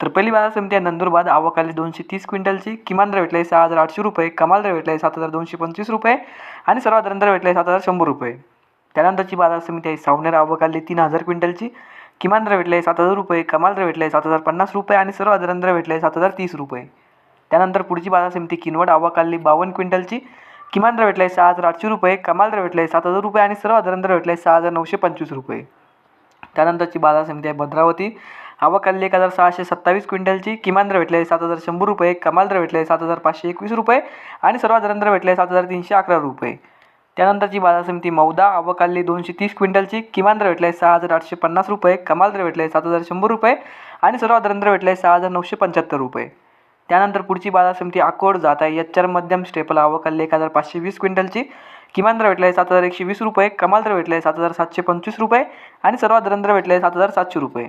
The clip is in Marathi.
तर पहिली बाजार समिती आहे नंदुरबार. आवकाली दोनशे तीस क्विंटलची. किमान दर भेटले सहा हजार आठशे रुपये. कमाल दर आहे सात हजार दोनशे पंचवीस रुपये. आणि सर्वात दर भेटले सात हजार शंभर रुपये. त्यानंतरची बाजार समिती आहे सावनेर. आवकाली तीन हजार क्विंटलची. किमान दर भेटले सात हजार रुपये. कमाल दर भेटले सात हजार पन्नास रुपये. आणि सर्वात दर भेटले सात हजार तीस रुपये. त्यानंतर पुढची बाजार समिती किनवट. आवकाली बावन्न क्विंटलची. किमान दर आहे सहा हजार आठशे रुपये. कमाल दर आहे सात हजार रुपये. आणि सर्वात दर भेटले सहा हजार नऊशे पंचवीस रुपये. त्यानंतरची बाजार समिती आहे भद्रावती. आवकाली एक हजार सहाशे सत्तावीस क्विंटलची किमान दर भेटले सात हजार शंभर रुपये कमाल दर भेटले सात हजार पाचशे एकवीस रुपये आणि सर्वात दर भेटले सात हजार तीनशे अकरा रुपये. त्यानंतरची बाजार समिती मौदा आवकाली दोनशे तीस क्विंटलची किमान दर भेटले सहा हजार आठशे पन्नास रुपये कमाल दर भेटले सात हजार शंभर रुपये आणि सर्वात दर भेटले सहा हजार नऊशे पंच्याहत्तर रुपये. त्यानंतर पुढची बाजार समिती आकोड जात आहे एच आर मध्यम स्टेपल आवकाली एक हजार पाचशे वीस क्विंटलची किमान दर भेटले सात हजार एकशे वीस रुपये कमाल दर भेटले सात हजार सातशे पंचवीस रुपये आणि सर्वात दर भेटले सात हजार सातशे रुपये.